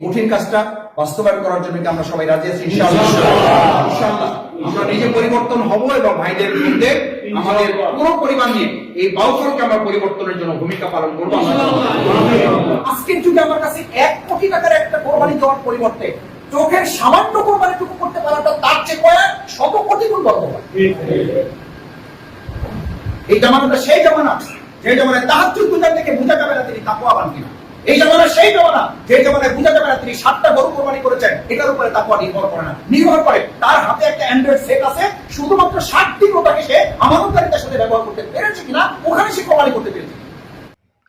কঠিন কাজটা বাস্তবায়ন করার জন্য কি আমরা সবাই রাজি আছি? আমরা নিজে পরিবর্তন হব এবং ভাইদের মধ্যে আমাদের পুরো পরিবার নিয়ে এই বাউফলকে আমরা পরিবর্তনের জন্য ভূমিকা পালন করব। আজকের যুগে আমার কাছে এক কোটি টাকার একটা কোরবানি দেওয়ার পরিবর্তে চোখের সামান্য কোরবানিটুকু করতে পারাটা তার চেয়ে কয়েক শত কোটি গুণ বড়। এই জামানাটা সেই জামানা, যে জামানায় তাহার দুজান থেকে বোঝা যাবে না তিনি তাকুয়াবান কিনা। এই জামানা সেই জামানা, যে জামানায় বোঝা যাবে না তিনি সাতটা গরু কোরবানি করেছেন, এটার উপরে তাকুয়া নির্ভর করে না। নির্ভর করে তার হাতে একটা অ্যান্ড্রয়েড সেট আছে, শুধুমাত্র দিন ওটাকে সে আমানতকারিতার সাথে ব্যবহার করতে পেরেছে কিনা, ওখানে সে কোরবানি করতে পেরেছে।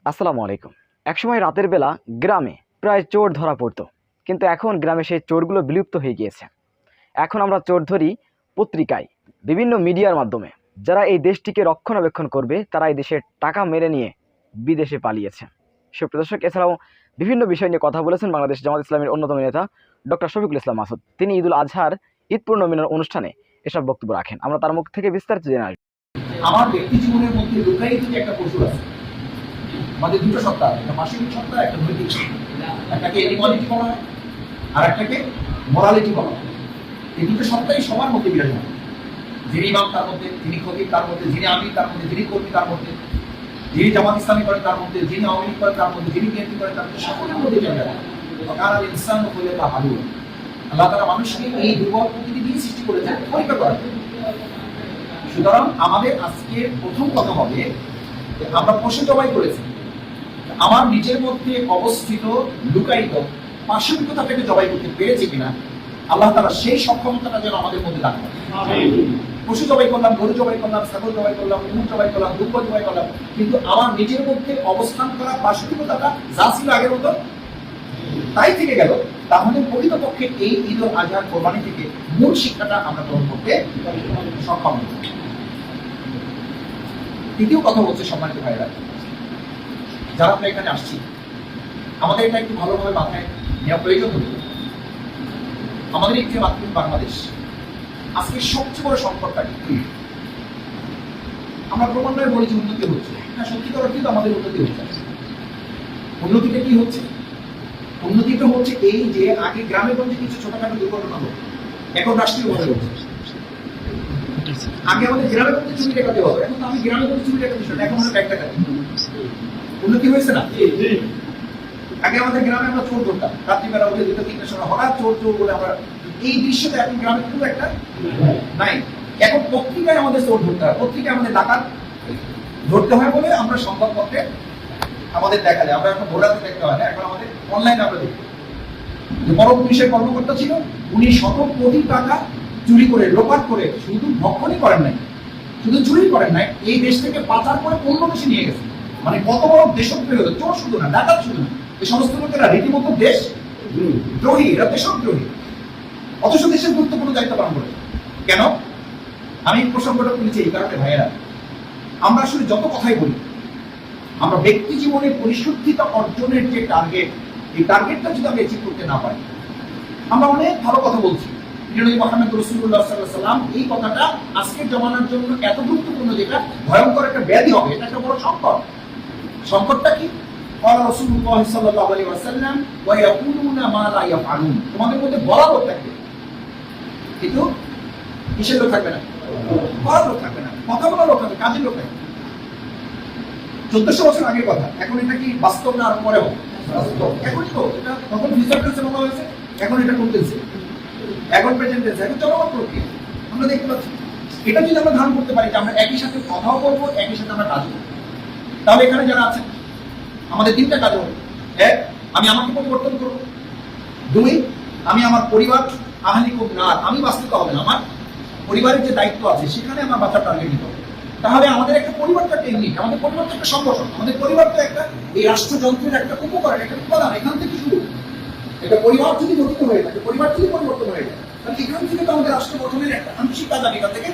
আসসালামু আলাইকুম। একসময় রাতের বেলা গ্রামে প্রায় চোর ধরা পড়তো, কিন্তু এখন গ্রামে সেই চোরগুলো বিলুপ্ত হয়ে গিয়েছে। এখন আমরা চোর ধরি পত্রিকায়, বিভিন্ন মিডিয়ার মাধ্যমে। যারা এই দেশটিকে রক্ষণাবেক্ষণ করবে, তারা এই দেশের টাকা মেরে নিয়ে বিদেশে পালিয়েছে। সুপ্রদর্শক এছাড়াও বিভিন্ন বিষয় নিয়ে কথা বলেছেন বাংলাদেশ জামাত ইসলামের অন্যতম নেতা ডক্টর শফিকুল ইসলাম মাসুদ। তিনি ঈদুল আজহার, ঈদ পূর্ণমিলন অনুষ্ঠানে এসব বক্তব্য রাখেন। আমরা তার মুখ থেকে বিস্তারিত জেনে আসব। আমার ব্যক্তি জীবনের মধ্যে লুকায়িত একটা পশু আছে। আমাদের দুটো সত্তা একটা মাসিক সত্তা, একটা নৈতিক সত্তা। একটাকে ইকুয়ালিটি বলা হয় আর একটাকে মোরালিটি বলা হয়। এই দুটো সত্তাই সবার মধ্যে বিরাজমান। যিনি ইমাম তার মধ্যে, যিনি খতিব তার মধ্যে, যিনি আমির তার মধ্যে, যিনি কর্মী তার মধ্যে। জামাত ইসলামী তার মধ্যে, যিনি আওয়ামী লীগ তার মধ্যে, যিনি বিএনপি তার মধ্যে সকলের মধ্যে কারণ ইনসান তা ভালো আল্লাহ তারা মানুষকে এই দুর্বল প্রকৃতি দিয়ে সৃষ্টি করেছেন, পরীক্ষা করার সুতরাং আমাদের আজকে প্রথম কথা হবে যে আমরা পশু জবাই করেছি, আমার নিজের মধ্যে অবস্থিত লুকায়িত পাশবিকতাটাকে জবাই করতে পেরেছি কিনা? আল্লাহ তারা সেই সক্ষমতাটা যেন আমাদের মধ্যে করে পশু জবাই করলাম গরু জবাই করলাম ছাগল জবাই করলাম উট জবাই করলাম দুর্গ জবাই করলাম। কিন্তু আমার নিজের মধ্যে অবস্থান করা পাশবিকতাটা যা ছিল আগের মতো, তাই থেকে গেল। তাহলে প্রকৃতপক্ষে এই ঈদ আজহার কোরবানি থেকে মূল শিক্ষাটা আমরা গ্রহণ করতে সক্ষম। তৃতীয় কথা হচ্ছে সম্মানিত ভাইরা যারা আমরা এখানে আসছি, আমাদের এটা একটু ভালোভাবে মাথায় নেওয়া প্রয়োজন হতো আমাদের যে মাতৃ বাংলাদেশ। আজকে সবচেয়ে বড় সংকটটা কি? আমরা ক্রমান্বয়ে বলি যে উন্নতি হচ্ছে। না সত্যিকার অর্থে তো আমাদের উন্নতি হচ্ছে। উন্নতিটা কি হচ্ছে? উন্নতিটা হচ্ছে এই যে আগে গ্রামে গঞ্জে কিছু ছোটখাটো দুর্ঘটনা হতো। এখন রাষ্ট্রীয় ভাবে হচ্ছে। আগে আমাদের গ্রামে গঞ্জে চুরি ডাকাতি হতো। এখন আমি গ্রামে গঞ্জে চুরি ডাকাতি শোনা এখন আমরা ব্যাগ ডাকাতি উন্নতি হয়েছে না? আগে আমাদের গ্রামে আমরা চোর ধরতাম। রাত্রিবেলা উঠে দুটো তিনটার সময় হঠাৎ চোর চোর বলে আমরা এই দৃশ্যটা এখন গ্রামে খুব একটা নাই। এখন পত্রিকায় আমাদের চোর ধরতে হয়। পত্রিকায় আমাদের ডাকাত ধরতে হয় বলে আমরা সংবাদপত্রে আমাদের দেখা যায়। আমরা এখন ঘোরাতে দেখতে হয় না। এখন আমাদের অনলাইনে আমরা দেখি। যে বড় পুলিশের কর্মকর্তা ছিল উনি শত কোটি টাকা চুরি করে লোপাট করে শুধু ভক্ষণই করেন নাই। শুধু চুরি করেন নাই এই দেশ থেকে পাচার করে অন্য দেশে নিয়ে গেছে। মানে কত বড় দেশপ্রিয় চোর শুধু না ডাকাত শুধু না। এই সমস্ত লোকেরা রীতিমতো দেশ দ্রোহী এরা দেশদ্রোহী অথচ দেশের গুরুত্বপূর্ণ দায়িত্ব পালন করে কেন আমি এই প্রসঙ্গটা তুলেছি এই কারণে ভাইয়েরা আমরা আসলে যত কথাই বলি আমরা ব্যক্তি জীবনে পরিশুদ্ধিতা অর্জনের যে টার্গেট এই টার্গেটটা যদি আমরা অ্যাচিভ করতে না পারি আমরা অনেক ভালো কথা বলছি নবী মোহাম্মদ রসুল্লাহ সাল্লাহ সাল্লাম এই কথাটা আজকের জমানার জন্য এত গুরুত্বপূর্ণ যেটা ভয়ঙ্কর একটা ব্যাধি হবে এটা একটা বড় সংকট সংকটটা কি قال رسول الله صلى الله عليه وسلم ويقولون ما لا يفعلون তোমাদের মধ্যে বলা লোক থাকবে কিন্তু কিসের লোক থাকবে না? বলার লোক থাকবে না কথা বলা লোক থাকবে কাজের লোক থাকবে চোদ্দশো বছর আগের কথা, এখন এটা কি বাস্তব না আরও পরে এখনই তো, এটা তখন ফিউচার বলা হয়েছে, এখন এটা করতেছে। এখন প্রেজেন্ট এখন চলমান প্রক্রিয়া। আমরা দেখতে পাচ্ছি। এটা যদি আমরা ধারণ করতে পারি যে আমরা একই সাথে কথাও বলব, একই সাথে আমরা কাজ করব। তাহলে এখানে যারা আছেন, আমাদের তিনটা কাজ হবে এক, আমি আমাকে পরিবর্তন করব। দুই, আমি আমার পরিবার আহালি খুব না আমি বাস্তব হবে না, আমার পরিবারের যে দায়িত্ব আছে, সেখানে আমার বাচ্চা টার্গেট নিতে হবে। তাহলে আমাদের একটা পরিবার তো একটা ইউনিট আমাদের পরিবার তো একটা সংগঠন, আমাদের পরিবার তো একটা, এই রাষ্ট্রযন্ত্রের একটা উপকরণ একটা উপাদান, এখান থেকে শুরু। একটা পরিবার যদি গঠিত হয়ে থাকে, পরিবার যদি পরিবর্তন হয়ে যায় তাহলে এখান থেকে তো আমাদের রাষ্ট্র গঠনের একটা আংশিক কাজ আমি এখান থেকে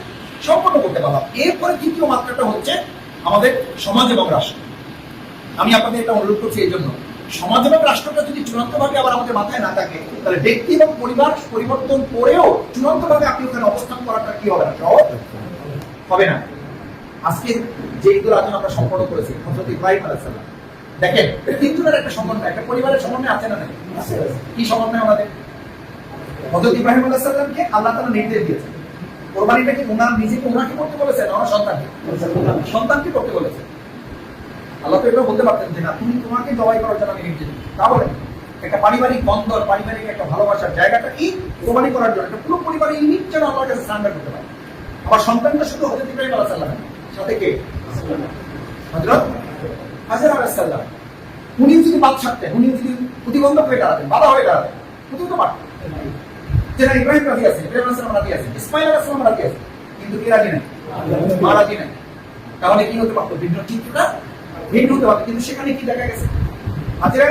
সম্পন্ন করতে পারলাম। এরপরে তৃতীয় মাত্রাটা হচ্ছে আমাদের সমাজ এবং রাষ্ট্র। আমি আপনাদের এটা অনুরোধ করছি এই জন্য। সমাজ এবং রাষ্ট্রটা যদি চূড়ান্তভাবে আবার আমাদের মাথায় না থাকে, তাহলে ব্যক্তি এবং পরিবার পরিবর্তন করেও চূড়ান্তভাবে আপনি ওখানে অবস্থান করাটা কি হবে না? সহজ হবে না। আজকে যে ঈদুল আজহা আমরা সম্পন্ন করেছি হজরত ইব্রাহিম আলাইসাল্লাম দেখেন তিনজনের একটা সমন্বয়, একটা পরিবারের সমন্বয় আছে না নাকি কি সমন্বয় আমাদের? হজরত ইব্রাহিম আলাহ সাল্লামকে আল্লাহ তালা নির্দেশ দিয়েছেন। কোরবানিটা কি ওনার নিজেকে ওনাকে করতে বলেছেন ওনার সন্তানকে? সন্তানকে করতে বলেছেন। আল্লাহ তো এগুলো বলতে পারতেন যে না, তুমি তোমাকে জবাই করার জন্য আমি নির্দেশ তা একটা পারিবারিক বন্ধন পারিবারিক একটা ভালোবাসার জায়গাটা কি? কোরবানি করার জন্য। একটা পুরো পরিবারের ইউনিট যেন আল্লাহর কাছে সারেন্ডার করতে পারে। আমার সন্তানটা শুধু হজরত ইব্রাহিম আলাহ সাল্লাম সাথে কে? হজরত হাজার আলাহ সাল্লাম উনি যদি বাদ ছাড়তেন উনি যদি প্রতিবন্ধক হয়ে দাঁড়াতেন, বাধা হয়ে দাঁড়াতেন উনি তো পারতেন যে না, ইব্রাহিম রাজি আছে, ইব্রাহিম আসলাম রাজি আছে, ইসমাইল আসলাম রাজি আছে, কিন্তু কে রাজি নাই? মা রাজি নাই। তাহলে কি হতে পারতো? ভিন্ন চিত্রটা হতে কিন্তু সেখানে কি দেখা গেছে? হাজির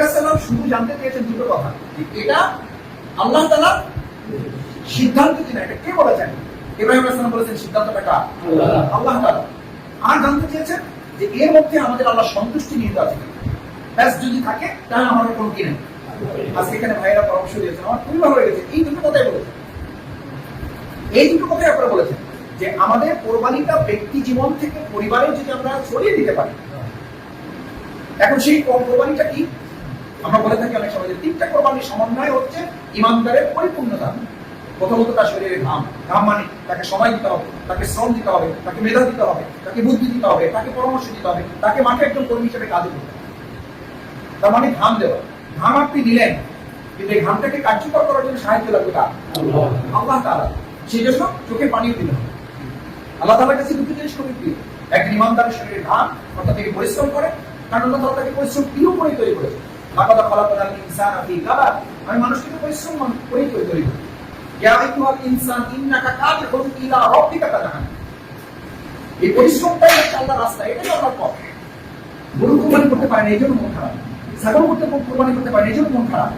শুধু জানতে চেয়েছেন দুটো কথা এটা আল্লাহ তালা সিদ্ধান্ত কিনা এটা কে বলেছেন ইব্রাহিম আসলাম বলেছেন আল্লাহ তালা আর জানতে চেয়েছেন যে এর মধ্যে আমাদের আল্লাহ সন্তুষ্টি আছে ব্যাস, যদি থাকে, তাহলে আমাদের কোনো কি নেই। আজকে এখানে ভাইয়েরা পরামর্শ দিয়েছেন, আমার খুবই ভালো লেগেছে। এই দুটো কথাই বলেছেন। এই দুটো কথাই আপনারা বলেছেন যে আমাদের কোরবানিটা ব্যক্তি জীবন থেকে পরিবারে যদি আমরা ছড়িয়ে দিতে পারি এখন সেই কোরবানিটা কি? আমরা বলে থাকি অনেক সময় যে তিনটা কোরবানির সমন্বয় হচ্ছে ইমানদারের পরিপূর্ণতা। প্রথমত তার শরীরে ঘাম। ঘাম মানে তাকে সময় দিতে হবে তাকে শ্রম দিতে হবে তাকে মেধা দিতে হবে তাকে বুদ্ধি দিতে হবে তাকে পরামর্শ দিতে হবে তাকে মাঠে একজন কর্মী হিসেবে কাজে করতে হবে। তার মানে ঘাম দেওয়া। ঘাম আপনি দিলেন কিন্তু এই ঘামটাকে কার্যকর করার জন্য সাহায্য লাগবে কার? আল্লাহ। তাআলা। সেই জন্য চোখে পানিও দিতে হবে। আল্লাহ তাআলার কাছে দুটো জিনিস খুবই প্রিয় একজন ইমানদারের শরীরে ঘাম অর্থাৎ পরিশ্রম করে কারণ তাআলা তাকে পরিশ্রম প্রিয় করে তৈরি করেছে। লাকাদ ইনসান ফি কাবাদ আমি মানুষকে পরিশ্রম করে তৈরি করি। ইয়া ইনসান, ইন্নাকা কাদিহুন ইলা রাব্বিকা এই পরিশ্রমটাই হচ্ছে আল্লাহর রাস্তা। এটাই আল্লাহর পথ। গরু কোরবানি করতে পারেন এই জন্য মন খারাপ। ছাগল করতে করতে পারেন এই জন্য মন খারাপ।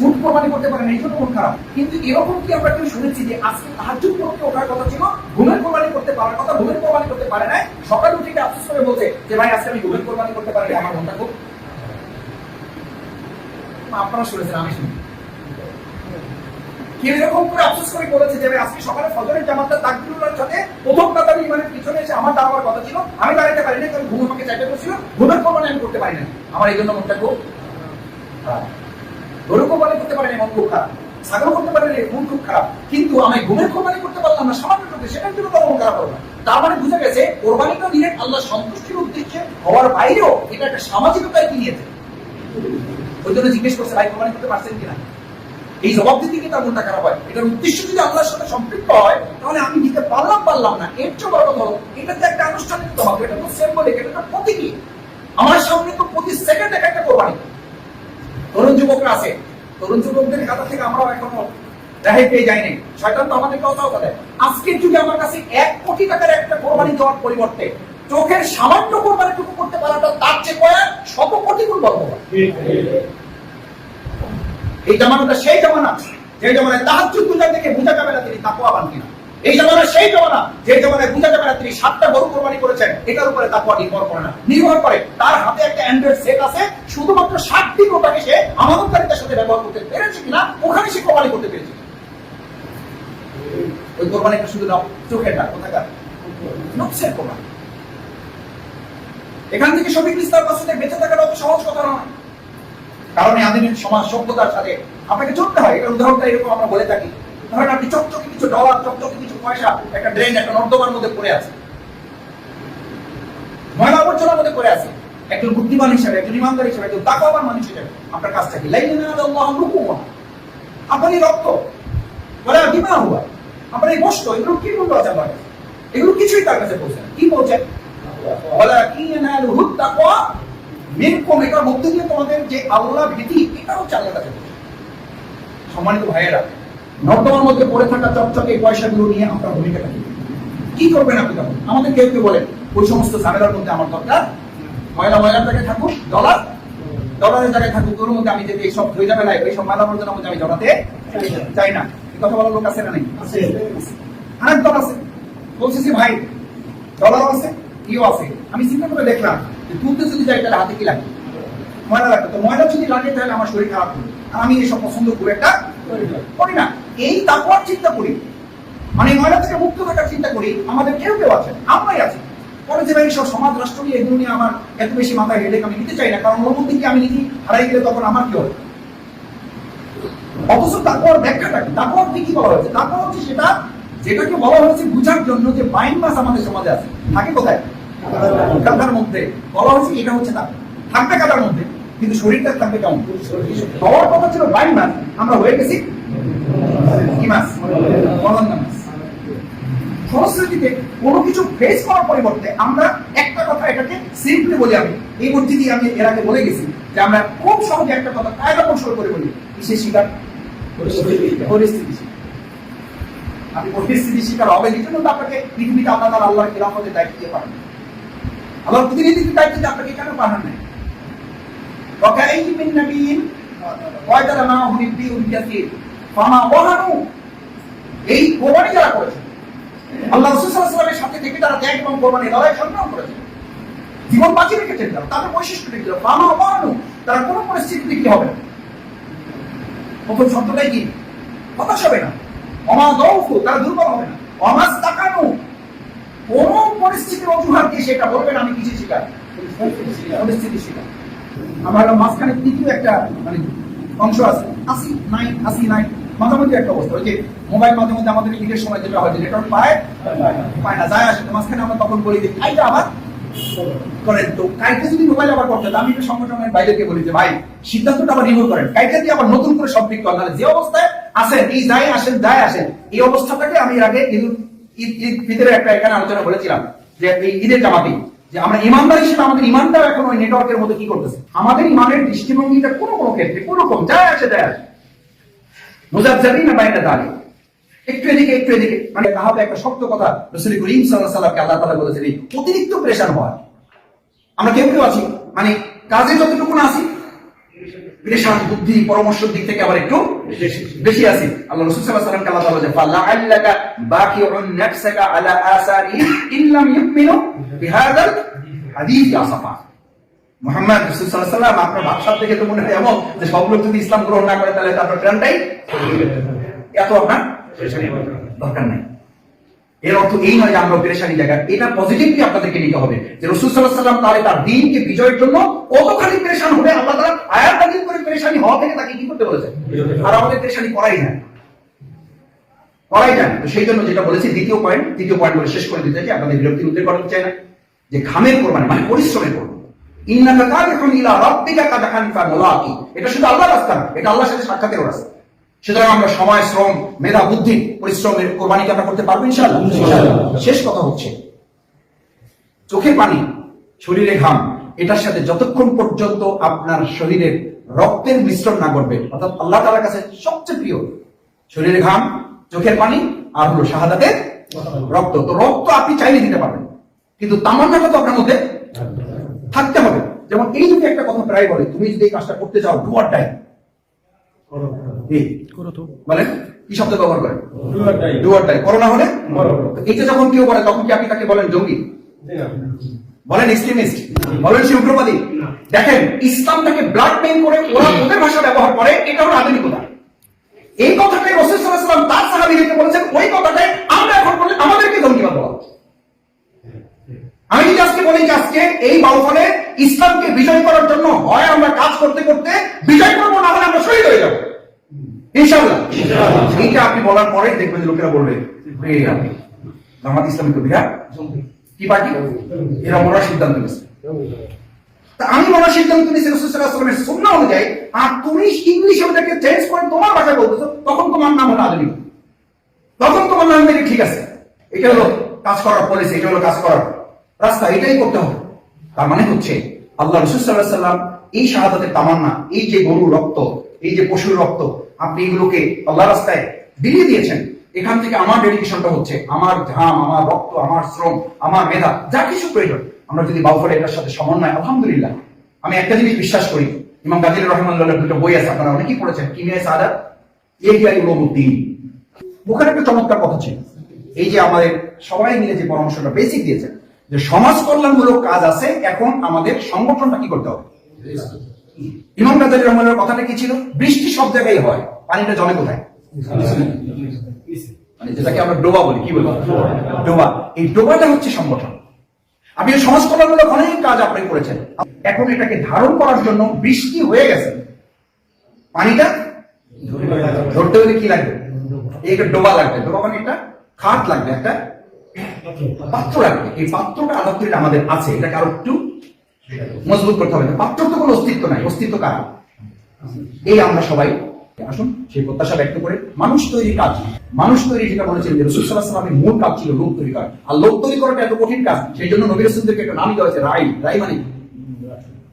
ফুড কোরবানি করতে পারেন এই জন্য মন খারাপ। কিন্তু এরকম কি আমরা কেউ শুনেছি যে আজকে তাহাজ্জুদ করতে ওঠার কথা ছিল? ঘুমের কোরবানি করতে পারার কথা, ঘুমের কোরবানি করতে পারে না সকালে উঠে আফসোস করে বলছে যে, ভাই, আজকে আমি ঘুমের কোরবানি করতে পারি আমার মনটা খুব আপনারা শুনেছেন, আমি শুনি। কেউ এরকম করে আফসোস করে বলেছে যে আজকে সকালে ফজরের জামাতটা তাকবিরুল্লাহর সাথে প্রথম ইমানের পিছনে এসে আমার দাঁড়াবার কথা ছিল। আমি দাঁড়াতে পারি না কারণ ঘুম আমাকে চাইতে করছিল ঘুমের কোরবানি আমি করতে পারি না আমার এই জন্য মনটা খুব। গরু কোরবানি করতে পারি মন খুব খারাপ। ছাগল করতে পারি মন খুব খারাপ। কিন্তু আমি ঘুমের কোরবানি করতে পারলাম না, সামান্য করতে সেটার জন্য তার মন খারাপ না। তার মানে বুঝা গেছে কোরবানিটা দিলে আল্লাহ সন্তুষ্টির উদ্দেশ্যে হওয়ার বাইরেও এটা একটা সামাজিকতায় কি নিয়েছে ওই জন্য জিজ্ঞেস করছে, ভাই, কোরবানি করতে পারছেন কিনা? এই জবাব দিতে গিয়ে তার মনটা খারাপ হয়। এটার উদ্দেশ্য যদি আল্লাহর সাথে সম্পৃক্ত হয়, তাহলে আমি দিতে পারলাম পারলাম না। এর চেয়ে বড় কথা হলো, এটা তো একটা আনুষ্ঠানিক হবে এটা তো সিম্বলিক এটা তো প্রতীকী। আমার সামনে তো প্রতি সেকেন্ড এক একটা কোরবানি। যুবকরা আছে। তরুণ যুবকদের কাছে থেকে আমরাও এখনও রেহাই পেয়ে যাইনি। শয়তান তো আমাদেরকে অসাও দেয় আজকের যুগে আমার কাছে এক কোটি টাকার একটা কোরবানি দেওয়ার পরিবর্তে চোখের সামান্য কোরবানিটুকু করতে পারাটা তার চেয়ে কয়েক শত কোটি গুণ বড় এই জামানাটা সেই জামানা, যে জামানায় তাহাজ্জুদ পূজা থেকে বোঝা যাবে না তিনি তাকওয়াবান কিনা। এই জামানা সেই জামানা, যে জামানায় বোঝা যাবে না তিনি সাতটা গরু কোরবানি করেছেন, এটার উপরে তাকওয়া নির্ভর করে না। নির্ভর করে তার হাতে একটা অ্যান্ড্রয়েড সেট আছে, শুধুমাত্র সাতটি প্রোটাকে সে আমানতকারিতার সাথে ব্যবহার করতে পেরেছে কিনা, ওখানে সে কোরবানি করতে পেরেছে। ওই কোরবানিটা শুধু না চোখের না কোথাকার? নকশের কোরবানি। এখান থেকে শফিক বেঁচে থাকাটা অত সহজ কথা নয়। কারণ আধুনিক সমাজ সভ্যতার সাথে আপনাকে চলতে হয়, এটা উদাহরণটা এরকম আমরা বলে থাকি। ধরেন আপনি চকচকে কিছু ডলার চকচকে কিছু পয়সা, একটা ড্রেন একটা নর্দমার মধ্যে পড়ে আছে। ময়লা আবর্জনার মধ্যে পড়ে আছে। একজন বুদ্ধিমান হিসাবে, একজন ইমানদার হিসাবে, একজন তাকওয়াবান মানুষ হিসাবে আপনার থেকে। লাইলেনা আল্লাহ রুকুমা। রক্ত বলে ডিমা হুয়া। আপনার এই গোষ্ঠ এগুলো কি মূল্য আছে কাছে? এগুলো কিছুই তার কাছে পৌঁছে কি পৌঁছে কি দিয়ে তোমাদের যে আল্লাহ ভীতি এটা হচ্ছে আল্লাহর কাছে। সম্মানিত ভাইয়েরা নর্দমার মধ্যে পড়ে থাকা চকচকে এই পয়সাগুলো নিয়ে আমরা ভূমিকাটা কি কি করবেন আপনি তখন? আমাদের কেউ কেউ বলেন ওই সমস্ত ঝামেলার মধ্যে আমার দরকার। ময়লা ময়লার জায়গায় থাকুক ডলার। ডলারের জায়গায় থাকুক ওর মধ্যে আমি যদি এইসব হয়ে যাবে মর্যাদার মধ্যে আমি জড়াতে চাই না। কথা বলার লোক আছে না নেই? আরেক দল আছে। ভাই ডলার আছে ইও আছে। আমি চিন্তা করে দেখলাম যে তুলতে যদি যাই তাহলে হাতে কি লাগে? ময়লা লাগবে। তো ময়লা যদি লাগে তাহলে আমার শরীর খারাপ হবে। আমি এসব পছন্দ করে একটা করি না। এই তাকওয়ার চিন্তা করি। মানে ময়লা থেকে মুক্ত থাকার চিন্তা করি। আমাদের কেউ কেউ আছে আমরাই আছি। পরে যে ভাই সব সমাজ, রাষ্ট্র নিয়ে এগুলো নিয়ে আমার এত বেশি মাথায় হেডেক আমি নিতে চাই না, কারণ ওর মধ্যে আমি নীতি হারাই গেলে তখন আমার কি হবে? অথচ তারপর ব্যাখ্যাটা কি? তারপর কি বলা হয়েছে? তারপর হচ্ছে সেটা, যেটাকে বলা হয়েছে বুঝার জন্য যে মাইন্ড মাস আমাদের সমাজে আছে। থাকে কোথায়? কাদার মধ্যে। বলা হয়েছে এটা হচ্ছে তা থাকবে কাদার মধ্যে, কিন্তু শরীরটা থাকবে কেমন? হওয়ার কথা ছিল মাইন্ড মাস। আমরা হয়ে গেছি। কি মাস মরণদা মাস সংস্কৃতিতে কোনো কিছু ফেস করার পরিবর্তে আমরা একটা কথা এটাকে সিম্পলি বলি আমি এই মসজিদে আমি এর আগে বলে গেছি যে আমরা খুব সহজে একটা কথা কায়দা কৌশল করে বলি কিসের শিকার পরিস্থিতি শিকার। আপনি পরিস্থিতি শিকার হবে এই জন্য তো আপনাকে পৃথিবীতে আল্লাহ তাআলা আল্লাহর খিলাফতের দায়িত্ব দিয়ে পাঠান আল্লাহর প্রতিনিধিত্বের দায়িত্ব দিয়ে আপনাকে কেন পাঠান নাই وكأي من نبي وجد معه نبي كثير ফামা ওয়াহানু এই কোরবানি যারা করেছেন আল্লাহ রসুলের সাথে থেকে তারা ত্যাগ এবং কোরবানি লড়াই সংগ্রাম করেছেন জীবন বাঁচিয়ে রেখেছেন তারা, তাদের বৈশিষ্ট্য রেখেছিল ফামা ওয়াহানু তারা কোনো পরিস্থিতিতে কি হবে প্রথম শব্দটাই কি? হতাশ হবে না। অমা দৌফু, তারা দুর্বল হবে না। অমাজ তাকানো কোন পরিস্থিতি অজুহাত দিয়ে সেটা বলবেন আমি কিছু শিকার। পরিস্থিতি শিকার। আমার মাঝখানে তৃতীয় একটা মানে অংশ আছে। আসি নাই আসি নাই। মাঝামাঝি একটা অবস্থা। ওই যে মোবাইল মাঝে আমাদের ঈদের সময় যেটা হয় নেটওয়ার্ক পায় পায় না, যায় আসে, মাঝখানে আমরা তখন বলি যে, কাইটা আবার করেন। তো যদি মোবাইল আবার করতে আমি সংগঠনের বাইরেকে বলি যে, ভাই, সিদ্ধান্তটা আবার রিমুভ করেন। কাইটা দিয়ে আবার নতুন করে সব ঠিক করেন যে অবস্থায় আসেন, এই যায় আসেন যায় আসেন, এই অবস্থাটাকে আমি এর আগে ঈদ একটা এখানে আলোচনা বলেছিলাম, যে এই ঈদের জামাতি, যে আমরা ইমানদার হিসেবে আমাদের ইমানটাও এখন ওই নেটওয়ার্কের মধ্যে কি করতেছে? আমাদের ইমানের দৃষ্টিভঙ্গিটা কোনো কোনো ক্ষেত্রে কোনো রকম, যায় আসে যায় আসে। মুজাবজাবিন না বাইরে একটু এদিকে একটু এদিকে। মানে তাহলে একটা শক্ত কথা রসুল করিম সাল্লাহ আল্লাহ তালা বলেছেন অতিরিক্ত প্রেশার হয়। আমরা কেউ কেউ আছি মানে কাজে যতটুকু না আছি প্রেশার বুদ্ধি পরামর্শের দিক থেকে আবার একটু বেশি আছি। আল্লাহ রসুল সাল্লাহ সাল্লামকে আল্লাহ তাআলা যে ফালাআল্লাকা বাকিউন নাফসাকা আলা আসারি ইল্লাম ইউমিনু বিহাদাল হাদিস আসাফা মোহাম্মদ আপনার ভাবসাব থেকে তো মনে হয় এমন যে সব লোক যদি ইসলাম গ্রহণ না করে তাহলে তারপর ট্রেনটাই এত আপনার দরকার নাই। এর অর্থ এই নয় যে আমরা পেরেশানি জায়গা। এটা পজিটিভলি আপনাদেরকে নিতে হবে যে রসুল সাল্লাহ সাল্লাম তাহলে তার দিনকে বিজয়ের জন্য কতখানি পেরেশান হবে আল্লাহ তারা আয়াত নাজিল করে পেরেশানি হওয়া থেকে তাকে কি করতে বলেছে আর আমাদের পেরেশানি করাই না। করাই যায়। তো সেই জন্য যেটা বলেছি দ্বিতীয় পয়েন্ট তৃতীয় পয়েন্ট বলে শেষ করে দিতে চাই আপনাদের বিরক্তির উদ্বেগ করাতে চাই না। যে ঘামের কোরবানি মানে পরিশ্রমের কোরবানি। ইন্নাকা ইলা রাব্বিকা এটা শুধু আল্লাহর রাস্তা না, এটা আল্লাহর সাথে সাক্ষাতের রাস্তা। সুতরাং আমরা সময়, শ্রম, মেধা, বুদ্ধি, পরিশ্রমের করতে পারব ইনশাআল্লাহ? শেষ কথা হচ্ছে পানি, শরীরে ঘাম, এটার সাথে যতক্ষণ পর্যন্ত আপনার শরীরের রক্তের মিশ্রণ না করবে অর্থাৎ আল্লাহ তাআলার কাছে সবচেয়ে প্রিয় শরীরের ঘাম, চোখের পানি আর হলো শাহাদাতের রক্ত। তো রক্ত আপনি চাইলে দিতে পারবেন, কিন্তু তামান্নাটা তো আপনার মধ্যে? থাকতে হবে। যেমন এই যদি একটা কথা প্রায় বলে তুমি যদি এই কাজটা করতে চাও ডুয়ার টাইম বলেন কি শব্দ ব্যবহার ডুয়ার টাইম করোনা হলে? এটা যখন কেউ বলে তখন কি আপনি তাকে বলেন জঙ্গি? বলেন। এক্সট্রিমিস্ট? বলেন সে উগ্রবাদী? দেখেন ইসলামটাকে ব্লাড পেন করে ওরা ওদের ভাষা ব্যবহার করে এটা হলো আধুনিকতা। এই কথাটাই রসুল সাল্লাহ সাল্লাম তার সাহাবিদেরকে বলেছেন ওই কথাটাই আমরা এখন বলে আমাদেরকে জঙ্গিবাদ বলা। আমি যদি আজকে বলি যে আজকে এই বাউফলে ইসলামকে বিজয় করার জন্য হয় আমরা কাজ করতে করতে বিজয় করব না হলে আমরা শহীদ হয়ে যাব। ইনশাআল্লাহ। এইটা আপনি বলার পরেই দেখবেন লোকেরা বলবে "এই জামাত ইসলামী তো বিরাট কি পার্টি? এরা মরার সিদ্ধান্ত নিয়েছে। তা আমি মরার সিদ্ধান্ত নিয়েছি রসুলের সুন্না অনুযায়ী আর তুমি ইংলিশ ওটাকে চেঞ্জ করে তোমার ভাষায় বলতেছো তখন তোমার নাম হলো আধুনিক তখন তোমার নাম দেখে ঠিক আছে এটা হলো কাজ করার পলিসি এটা হলো কাজ করার রাস্তা এটাই করতে হবে। তার মানে হচ্ছে, আল্লাহ রসুল সাল্লাহ সাল্লাম এই শাহাদাতের তামান্না, এই যে গরুর রক্ত, এই যে পশুর রক্ত, আপনি এগুলোকে আল্লাহ রাস্তায় বিলিয়ে দিয়েছেন। এখান থেকে আমার ডেডিকেশনটা হচ্ছে, আমার ঘাম, আমার রক্ত, আমার শ্রম, আমার মেধা, যা কিছু প্রয়োজন। আমরা যদি বাউফলে এটার সাথে সমন্বয়, আলহামদুলিল্লাহ। আমি একটা জিনিস বিশ্বাস করি, ইমাম গাজী রহমানুল্লাহ দুটো বই আছে, আপনারা অনেকেই পড়েছেন কিমিয়া সাদাত এগিয়াই উলুমুদ্দিন। একটা চমৎকার কথা ছিল। এই যে আমাদের সবাই মিলে যে পরামর্শটা বেসিক দিয়েছেন যে সমাজ কল্যাণমূলক কাজ আছে, এখন আমাদের সংগঠনটা কি করতে হবে? ইমাম গাজারি রহমানের কথাটা কি ছিল? বৃষ্টি সব জায়গায় হয়, পানিটা জমে কোথায়? মানে যেটাকে আমরা ডোবা বলি, কি ডোবা। এই ডোবাটা হচ্ছে সংগঠন। আপনি সমাজ কল্যাণমূলক অনেক কাজ আপনি করেছেন। এখন এটাকে ধারণ করার জন্য বৃষ্টি হয়ে গেছে। পানিটা ধরতে হলে কি লাগবে? একটা ডোবা লাগবে। ডোবা মানে একটা খাট লাগবে, একটা পাত্র লাগবে এই পাত্রটা আমাদের আছে, এটাকে আরও একটু মজবুত করতে হবে। পাত্র তো কোনো অস্তিত্ব নাই। অস্তিত্ব কার? এই আমরা সবাই। আসুন, সেই প্রত্যাশা ব্যক্ত করে। মানুষ তৈরি কাজ। মানুষ তৈরি যেটা বলেছেন যে রসুল মূল কাজ ছিল লোক তৈরি করা। আর লোক তৈরি করাটা এত কঠিন কাজ, সেই জন্য নবী রসুলদেরকে একটা নামই দেওয়া হয়েছে রাই রাই মানে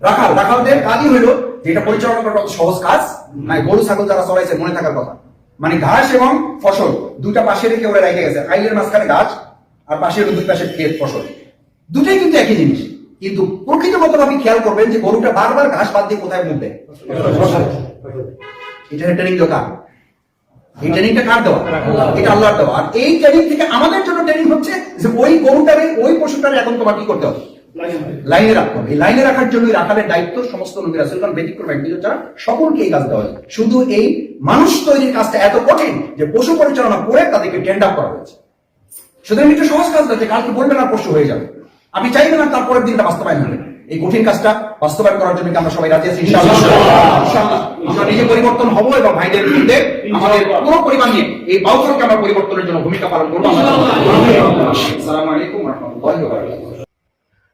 রাখাল। রাখালদের কাজই হইল যে এটা পরিচালনা করা অত সহজ কাজ নাই, গরু, ছাগল যারা চড়াইছে, মনে থাকার কথা। মানে ঘাস এবং ফসল দুটা পাশে রেখে ওরা রেখে গেছে। আইলের মাঝখানে গাছ আর পাশে হলো দুই পাশে ক্ষেত, ফসল। দুটাই কিন্তু একই জিনিস। কিন্তু প্রকৃতগত আপনি খেয়াল করবেন যে গরুটা বারবার ঘাস বাদ দিয়ে কোথায় মুখ দেয় এটা ট্রেনিং এই ট্রেনিংটা কার দেওয়া? এটা আল্লাহর দেওয়া। আর এই ট্রেনিং থেকে আমাদের জন্য ট্রেনিং হচ্ছে যে ওই গরুটারে, ওই পশুটারে এখন তোমার কি করতে হবে? লাইনে রাখতে হবে। এই লাইনে রাখার জন্য রাখালের দায়িত্ব সমস্ত নবীর আসলাম ব্যতিক্রম সকলকে এই কাজ দেওয়া হয়। শুধু এই মানুষ তৈরির কাজটা এত কঠিন যে পশু পরিচালনা করে তাদেরকে ট্রেন্ড আপ করা হয়েছে। সুতরাং এটা সহজ কাজ না যে কালকে বলবেন আর পশু হয়ে যাবে। আপনি চাইবেন না তারপরের দিনটা বাস্তবায়ন হবে। এই কঠিন কাজটা বাস্তবায়ন করার জন্য আমরা সবাই রাজি আছি? আমরা নিজে পরিবর্তন এবং ভাইদের আমাদের নিয়ে এই আমরা পরিবর্তনের জন্য ভূমিকা পালন করব।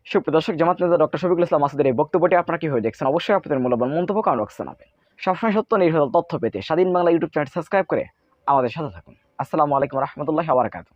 সুপ্রিয় জামাত নেতা ডক্টর শফিকুল ইসলাম এই বক্তব্যটি আপনারা দেখছেন? অবশ্যই আপনাদের মূল্যবান মন্তব্য কারণ রাখছেন আপনি সবসময় সত্য নির্ভর তথ্য পেতে স্বাধীন বাংলা ইউটিউব চ্যানেল সাবস্ক্রাইব করে আমাদের সাথে থাকুন। আসসালামু আলাইকুম রহমতুল্লাহ আবরকাত